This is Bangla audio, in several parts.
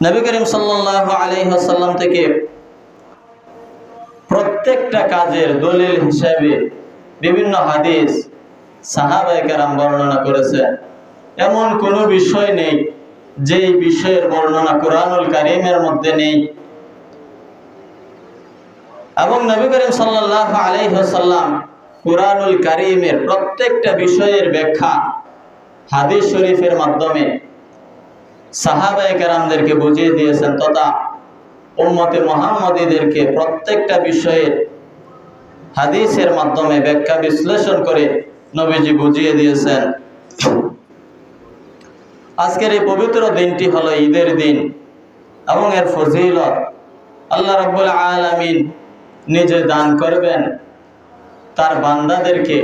নবী করিম সাল্লাহ আলহাসাল্লাম থেকে প্রত্যেকটা কাজের দলিল হিসাবে বিভিন্ন হাদিস সাহাবাই কেরাম বর্ণনা করেছেন এমন কোনো বিষয় নেই যেই বিষয়ের বর্ণনা কোরআনুল কারিমের মধ্যে নেই। এবং নবী করিম সাল্লাহ আলহাসাল্লাম কোরআনুল কারিমের প্রত্যেকটা বিষয়ের ব্যাখ্যা হাদিস শরীফের মাধ্যমে সাহাবায়ে বুঝিয়ে দিয়েছেন তথা উম্মতে মোহাম্মদীদেরকে প্রত্যেকটা বিষয়ে হাদিসের মাধ্যমে ব্যাখ্যা বিশ্লেষণ করে নবীজি বুঝিয়ে দিয়েছেন। আজকের এই পবিত্র দিনটি হলো ঈদের দিন এবং এর ফজিলত আল্লাহ রব্বুল আলমিন নিজে দান করবেন তার বান্দাদেরকে।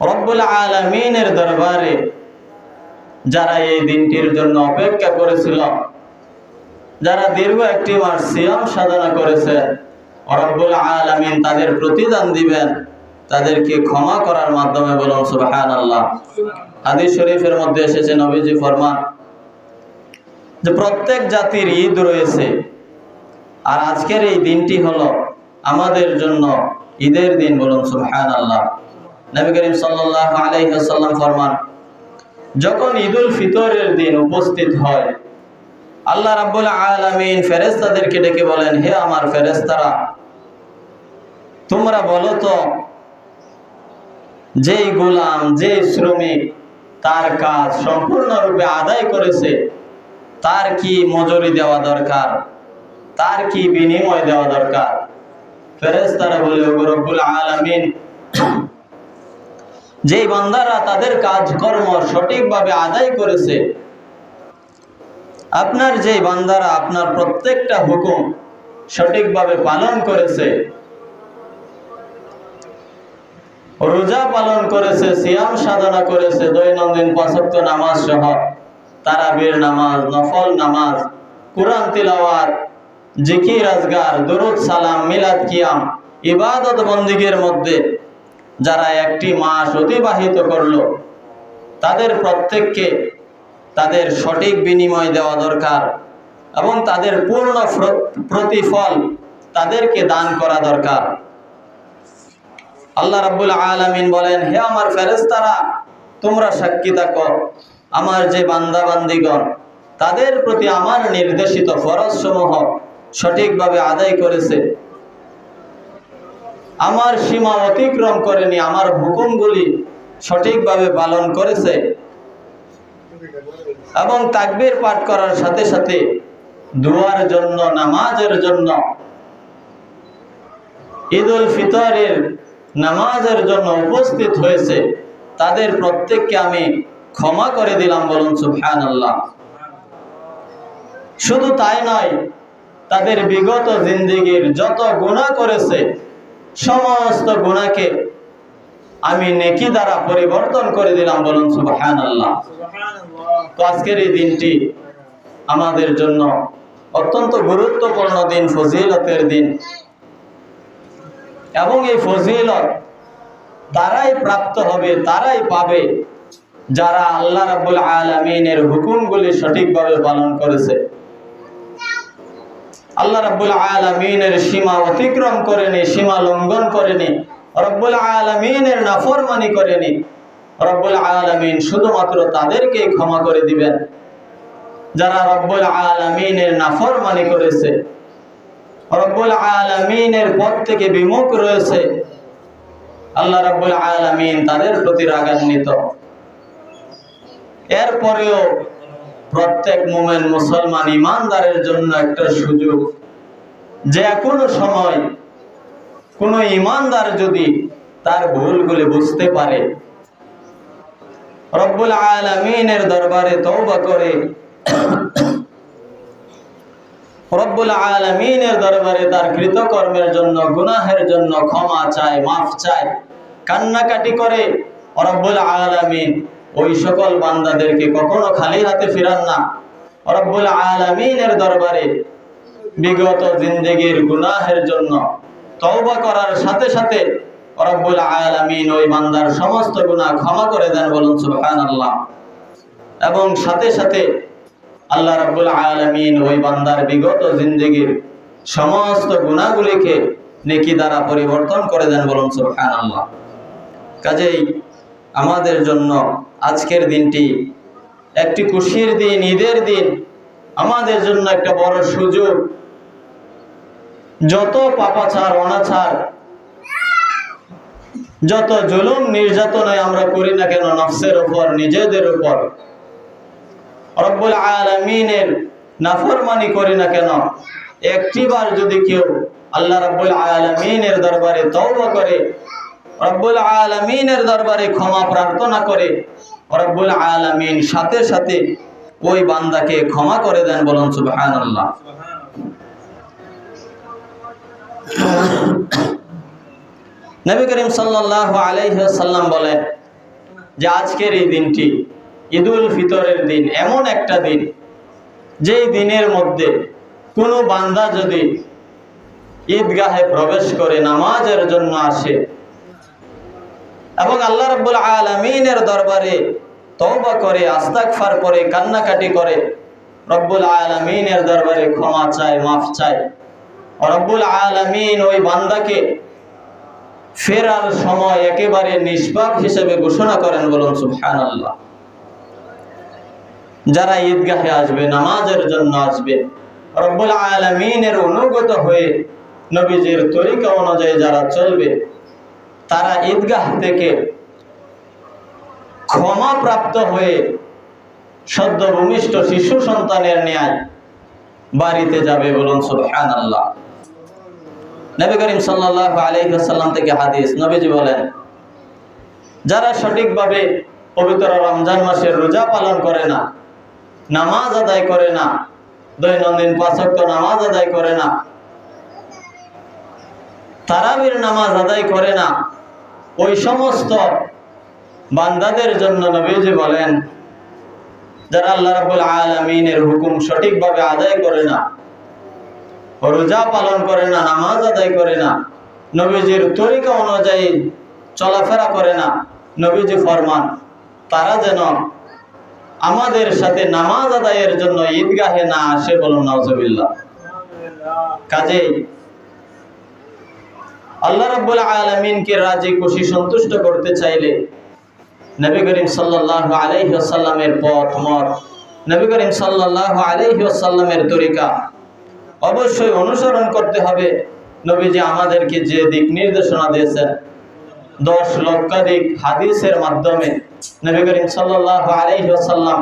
রব্বুল আলমিনের দরবারে যারা এই দিনটির জন্য অপেক্ষা করেছিল, যারা দীর্ঘ একটি মাস সাধনা করেছে আলমিন তাদের প্রতিদান দিবেন, তাদেরকে ক্ষমা করার মাধ্যমে বলুন সুবহান আল্লাহ হাদিস শরীফের মধ্যে এসেছে নবীজি ফরমান যে প্রত্যেক জাতির ঈদ রয়েছে, আর আজকের এই দিনটি হলো আমাদের জন্য ঈদের দিন বলুন সুবহান আল্লাহ নবী করিম সাল্লাহ আলাইসাল্লাম ফরমান যখন ঈদুল ফিতরের দিন উপস্থিত হয়, আল্লাহ রাব্বুল আলামিন ফেরেশতাদেরকে ডেকে বলেন, হে আমার ফেরেশতারা, তোমরা বলো তো, যেই গোলাম যে শ্রমিক তার কাজ সম্পূর্ণরূপে আদায় করেছে, তার কি মজুরি দেওয়া দরকার? তার কি বিনিময় দেওয়া দরকার? ফেরেশতারা বলে রব্বুল আলামিন যেই বান্দারা তাদের কাজকর্ম সঠিকভাবে আদায় করেছে, আপনার যেই বান্দারা আপনার প্রত্যেকটা হুকুম সঠিকভাবে পালন করেছে, রোজা পালন করেছে, সিয়াম সাধনা করেছে, দৈনন্দিন পঁচাত্তর নামাজ সহ তারাবির নামাজ, নফল নামাজ, কোরআন তিলাওয়াত, জিকির আজগার, দরুদ সালাম, মিলাদ কিয়াম, ইবাদত বন্দিগের মধ্যে যারা একটি মাস অতিবাহিত করল, তাদের প্রত্যেককে তাদের সঠিক বিনিময় দেওয়া দরকার এবং তাদের পূর্ণ প্রতিফল তাদেরকে দান করা দরকার। আল্লাহ রাব্বুল আলামিন বলেন, হে আমার ফেরেস্তারা তোমরা সাক্ষী থাকো, আমার যে বান্দা বান্দিগণ তাদের প্রতি আমার নির্দেশিত ফরজ সমূহ সঠিকভাবে আদায় করেছে। আমার সীমা অতিক্রম করেনি, আমার হুকুমগুলি সঠিকভাবে পালন করেছে। এবং তাকবীর পাঠ করার সাথে সাথে দুয়ার জন্য, নামাজের জন্য ঈদ উল ফিতরের নামাজের জন্য উপস্থিত হয়েছে। তাদের প্রত্যেককে আমি ক্ষমা করে দিলাম বলুন সুফহান আল্লাহ শুধু তাই নয়, তাদের বিগত জিন্দিগির যত গুণা করেছে সমস্ত গুণাকে আমি নেকি দ্বারা পরিবর্তন করে দিলাম বলুন সুবহান আল্লাহ তো আজকের এই দিনটি আমাদের জন্য অত্যন্ত গুরুত্বপূর্ণ দিন, ফজিলতের দিন। এবং এই ফজিলত তারাই প্রাপ্ত হবে, তারাই পাবে যারা আল্লাহ রাব্বুল আলমিনের হুকুমগুলি সঠিকভাবে পালন করেছে। আল্লাহ রাব্বুল আলমিনের সীমা অতিক্রম করেনি সীমা লঙ্ঘন করেনি রব্বুল আলমিনের নাফরমানি করেনি রব্বুল আলমিন শুধুমাত্র তাদেরকেই ক্ষমা করে দিবেন। যারা রব্বুল আলমিনের নাফরমানি করেছে, রব্বুল আলমিনের পথ থেকে বিমুখ রয়েছে, আল্লাহ রব্বুল আলমিন তাদের প্রতি রাগান্বিত। এরপরেও প্রত্যেক মোমেন মুসলমান ইমানদারের জন্য একটা সুযোগ। যে কোনো সময় কোনো ইমানদার যদি তার ভুলগুলি বুঝতে পারে, রব্বুল আলমিনের দরবারে তৌবা করে, রব্বুল আলমিনের দরবারে তার কৃতকর্মের জন্য, গুনাহের জন্য ক্ষমা চায়, মাফ চায়, কান্নাকাটি করে, রব্বুল আলমিন ওই সকল বান্দাদেরকে কখনো খালি হাতে ফিরান না। রব্বুল আলমিনের দরবারে বিগত জিন্দগির গুনাহের জন্য তওবা করার সাথে সাথে রব্বুল আলমিন ওই বান্দার সমস্ত গুনাহ ক্ষমা করে দেন বলুন সুবহান আল্লাহ এবং সাথে সাথে আল্লাহ রাব্বুল আলামিন ওই বান্দার বিগত জিন্দগির সমস্ত গুণাগুলিকে নেকি দ্বারা পরিবর্তন করে দেন বলুন সুবহানাল্লাহ। কাজেই আমাদের জন্য আজকের দিনটি একটি খুশির দিন, ঈদের দিন, আমাদের জন্য একটা বড় সুযোগ যত পাপাচার, অনাচার, যত জুলুম নির্যাতনে আমরা করি না কেন, নফসের উপর, নিজেদের উপর, রব্বুল আলমিনের নাফরমানি করি না কেন, একটিবার যদি কেউ আল্লাহ রব্বুল আলমিনের দরবারে তওবা করে, রব্বুল আলমিনের দরবারে ক্ষমা প্রার্থনা করে, রব্বুল আলমিন সাথে সাথে ওই বান্দাকে ক্ষমা করে দেন বলুন সুবহান আল্লাহ নবী করিম সাল্লাহ আলাইসাল্লাম বলেন যে আজকের এই দিনটি ঈদুল ফিতরের দিন, এমন একটা দিন যেই দিনের মধ্যে কোনো বান্দা যদি ঈদগাহে প্রবেশ করে নামাজের জন্য আসে এবং আল্লাহ রব্বুল আলমিনের দরবারে তওবা করে আস্তাকফার করে, কান্নাকাটি করে, রব্বুল আলমিনের দরবারে ক্ষমা চায়, মাফ চায় রব্বুল আলমিন ওই বান্দাকে ফেরার সময় একেবারে নিষ্পাপ হিসেবে ঘোষণা করেন বলুন সুবহান আল্লাহ যারা ঈদগাহে আসবে, নামাজের জন্য আসবে, রব্বুল আলমিনের অনুগত হয়ে নবীজির তরিকা অনুযায়ী যারা চলবে, তারা ঈদগাহ থেকে ক্ষমা প্রাপ্ত হয়ে সদ্য ভূমিষ্ঠ শিশু সন্তানের ন্যায় বাড়িতে যাবে বলুন সুবহান আল্লাহ নবী করিম সাল্লাহ আলহিহাল্লাম থেকে হাদিস, নবীজি বলেন, যারা সঠিকভাবে পবিত্র রমজান মাসের রোজা পালন করে না, নামাজ আদায় করে না, দৈনন্দিন পাঁচক্ত নামাজ আদায় করে না, তারাবির নামাজ আদায় করে না, ওই সমস্ত বান্দাদের জন্য নবীজি বলেন, যারা আল্লাহ রাবুল আলমিনের হুকুম সঠিকভাবে আদায় করে না রোজা পালন করে না, নামাজ আদায় করে না, নবীজির তরিকা অনুযায়ী চলাফেরা করে না, নবীজি ফরমান, তারা যেন আমাদের সাথে নামাজ আদায়ের জন্য ঈদগাহে না আসে বলুন নজবিল্লা কাজে আল্লাহ রাব্বুল আলামিনকে রাজি, খুশি, সন্তুষ্ট করতে চাইলে নবী করিম সাল্লাল্লাহু আলাইহি ওয়াসাল্লামের পথ, মত, নবী করিম সাল্লাল্লাহু আলাইহি ওয়াসাল্লামের তরিকা অবশ্যই অনুসরণ করতে হবে। নবীজি আমাদেরকে যে দিক নির্দেশনা দিয়েছেন, দশ লক্ষাধিক হাদিসের মাধ্যমে নবী করিম সাল্লাল্লাহু আলাইহি ওয়াসাল্লাম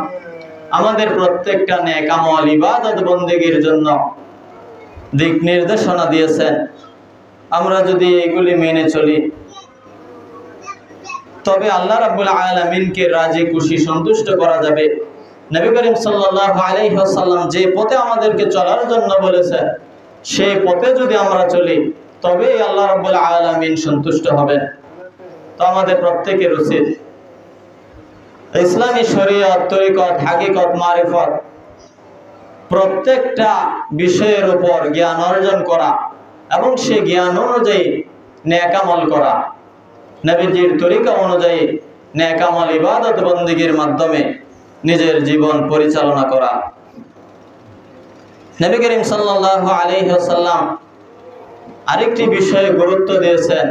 আমাদের প্রত্যেকটা নেক আমল ইবাদত বন্দেগীর জন্য দিক নির্দেশনা দিয়েছেন। আমরা যদি এইগুলি মেনে চলি, তবে আল্লাহ রাব্বুল আলামিনকে রাজি খুশি সন্তুষ্ট করা যাবে। নবী করিম সাল্লাল্লাহু আলাইহি ওয়াসাল্লাম যে পথে আমাদেরকে চলার জন্য বলেছেন সেই পথে যদি আমরা চলি, তবেই আল্লাহ রাব্বুল আলামিন সন্তুষ্ট হবেন। তো আমাদের প্রত্যেকের উচিত ইসলামী শরীয়ত, তরিকত, হাকিকত, মারিফত প্রত্যেকটা বিষয়ের উপর জ্ঞান অর্জন করা এবং সে জ্ঞান অনুযায়ী ন্যাকামল করা। নবীজির তরিকা অনুযায়ী ন্যাকামল ইবাদত বন্দীগীর মাধ্যমে নিজের জীবন পরিচালনা করা। নবী করিম সাল্লাহ আলহ্লাম আরেকটি বিষয়ে গুরুত্ব দিয়েছেন।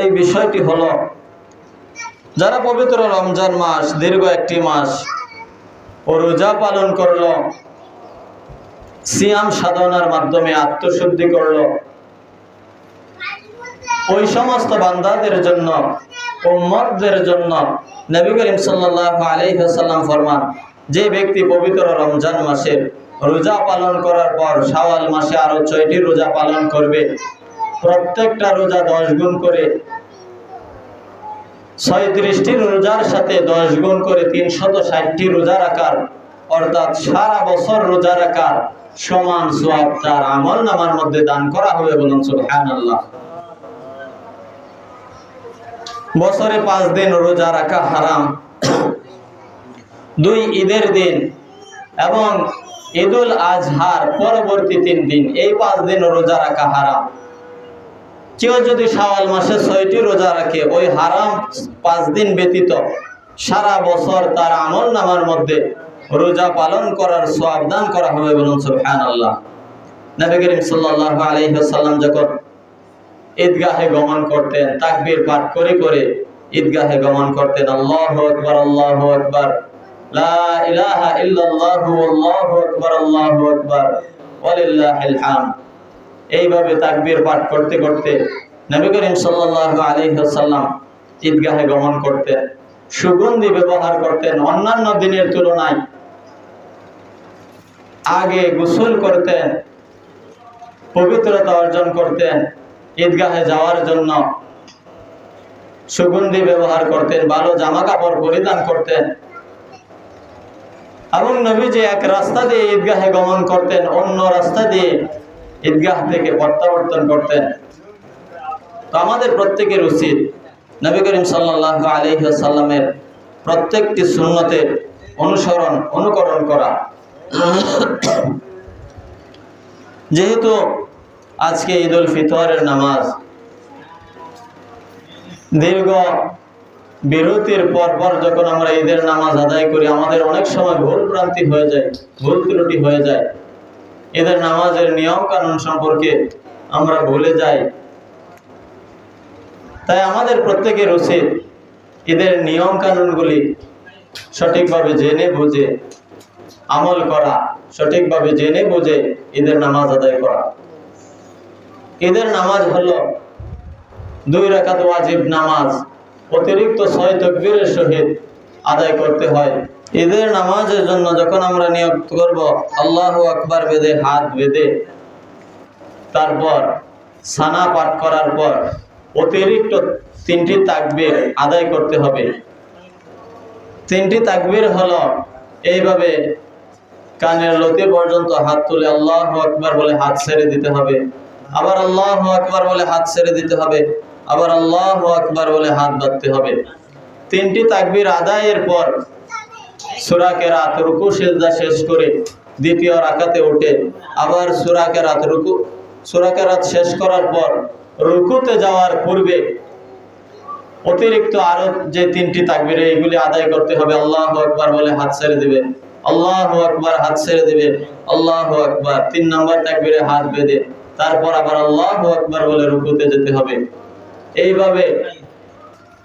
এই বিষয়টি হলো, যারা পবিত্র রমজান মাস, দীর্ঘ একটি মাস ও রোজা পালন করল, সিয়াম সাধনার মাধ্যমে আত্মশুদ্ধি করল, ওই সমস্ত বান্দাদের জন্য উম্মতদের জন্য নবী করিম সাল্লাল্লাহু আলাইহি ওয়াসাল্লাম ফরমান, যে ব্যক্তি পবিত্র রমজান মাসের রোজা পালন করার পর শাওয়াল মাসে আরও ছয়টি রোজা পালন করবে, প্রত্যেকটা রোজা দশ গুণ করে ছয়ত্রিশটি রোজার সাথে দশ গুণ করে তিনশত ষাটটি রোজা রাখার অর্থাৎ সারা বছর রোজা রাখার সমান সোয়াব তার আমল নামার মধ্যে দান করা হবে বলুন সুবহানাল্লাহ। বছরে পাঁচ দিন রোজা রাখা হারাম। দুই ঈদের দিন এবং ঈদুল আজহার পরবর্তী তিন দিন, এই পাঁচ দিন রোজা রাখা হারাম। কেউ যদি শাওয়াল মাসে ছয়টি রোজা রাখে, ওই হারাম পাঁচ দিন ব্যতীত সারা বছর তার আমল নামার মধ্যে রোজা পালন করার সওয়াব দান করা হবে বলুন সুবহানাল্লাহ। নবী করিম সাল্লাল্লাহু আলাইহি ওয়াসাল্লাম যখন ঈদগাহে গমন করতেন, তাকবীর পাঠ করে করে ঈদগাহে গমন করতেন। আল্লাহু আকবার আল্লাহু আকবার। লা ইলাহা ইল্লাল্লাহু, আল্লাহু আকবার আল্লাহু আকবার। ওয়ালিল্লাহিল হামদ। এইভাবে তাকবীর পাঠ করতে করতে নবী করিম সাল্লাল্লাহু আলাইহি ওয়াসাল্লাম ঈদগাহে গমন করতেন, সুগন্ধি ব্যবহার করতেন অন্যান্য দিনের তুলনায়। আগে গোসল করতেন, পবিত্রতা অর্জন করতেন ঈদগাহে যাওয়ার জন্য সুগন্ধি ব্যবহার করতেন, ভালো জামা কাপড় পরিধান করতেন। এবং নবীজি এক রাস্তা দিয়ে ঈদগাহে গমন করতেন, অন্য রাস্তা দিয়ে ঈদগাহ থেকে প্রত্যাবর্তন করতেন। তো আমাদের প্রত্যেকের উচিত নবী করিম সাল্লাহ আলহিসাল্লামের প্রত্যেকটি সুন্নতের অনুসরণ, অনুকরণ করা। যেহেতু আজকে ঈদ উল ফিতরের নামাজ। দীর্ঘ বিরতির পর পর যখন আমরা ঈদের নামাজ আদায় করি, আমাদের অনেক সময় ভুল ভ্রান্তি হয়ে যায়, ভুল ত্রুটি হয়ে যায়। ঈদের নামাজের নিয়ম কানুন সম্পর্কে আমরা ভুলে যাই। তাই আমাদের প্রত্যেকের উচিত ঈদের নিয়ম কানুনগুলি সঠিকভাবে জেনে বুঝে আমল করা, সঠিকভাবে জেনে বুঝে ঈদের নামাজ আদায় করা। ঈদের নামাজ হলো দুই রাকাত ওয়াজিব নামাজ, অতিরিক্ত ছয় তকবীরের সহিত আদায় করতে হয়। ঈদের নামাজের জন্য যখন আমরা নিয়োগ করব, আল্লাহ আকবার বেদে হাত বেঁধে, তারপর সানা পাঠ করার পর অতিরিক্ত তিনটি তাকবীর আদায় করতে হবে। তিনটি তাকবীর হলো, এইভাবে কানের লতি পর্যন্ত হাত তুলে আল্লাহ আকবার বলে হাত ছেড়ে দিতে হবে। আবার আল্লাহ আকবার বলে হাত ছেড়ে দিতে হবে, আবার আল্লাহ আকবার বলে হাত বাঁধতে হবে। তিনটি তাকবির আদায়ের পর সুরাকে রাত রুকু সেজদা শেষ করে দ্বিতীয় রাকাতে উঠে আবার সুরাকে রাত রুকু সুরাকে রাত শেষ করার পর রুকুতে যাওয়ার পূর্বে অতিরিক্ত আরও যে তিনটি তাকবীর, এইগুলি আদায় করতে হবে। আল্লাহ আকবার বলে হাত ছেড়ে দিবে, আল্লাহ আকবার হাত ছেড়ে দিবে, আল্লাহ আকবার। তিন নম্বর তাকবীরে হাত বেঁধে তারপর আবার আল্লাহ আকবার বলে রুকুতে যেতে হবে। এইভাবে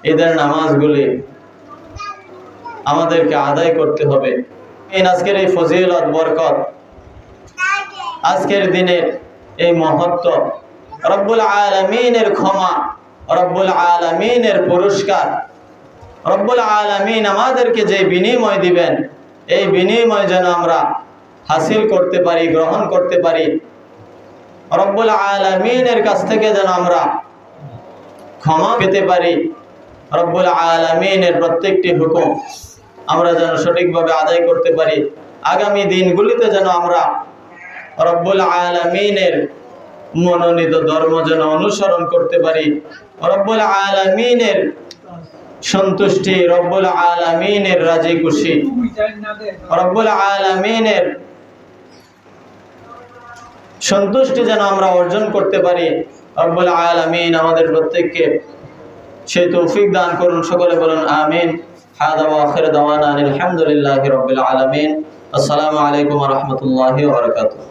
ঈদের নামাজগুলি আমাদেরকে আদায় করতে হবে। আজকের এই ফজিলত, বরকত, আজকের দিনের এই মহত্ব, রব্বুল আলমিনের ক্ষমা, রব্বুল আলমিনের পুরস্কার, রব্বুল আলমিন আমাদেরকে যে বিনিময় দিবেন, এই বিনিময় যেন আমরা হাসিল করতে পারি, গ্রহণ করতে পারি। রব্বুল আলমিনের কাছ থেকে যেন আমরা ক্ষমা পেতে পারি। রব্বুল আলমিনের প্রত্যেকটি হুকুম আমরা যেন সঠিকভাবে আদায় করতে পারি। আগামী দিনগুলিতে যেন আমরা রব্বুল আলমিনের মনোনীত ধর্ম যেন অনুসরণ করতে পারি। রব্বুল আলমিনের সন্তুষ্টি, রব্বুল আলমিনের রাজি খুশি। রব্বুল আলমিনের সন্তুষ্টি যেন আমরা অর্জন করতে পারি। রব্বুল আলামিন আমাদের প্রত্যেককে সেই তৌফিক দান করুন, সকলে বলুন আমিন। হাদা আখির দাওয়ানা আলহামদুলিল্লাহি রাব্বিল আলামিন। আসসালামু আলাইকুম ওয়া রাহমাতুল্লাহি ওয়া বারাকাতুহু।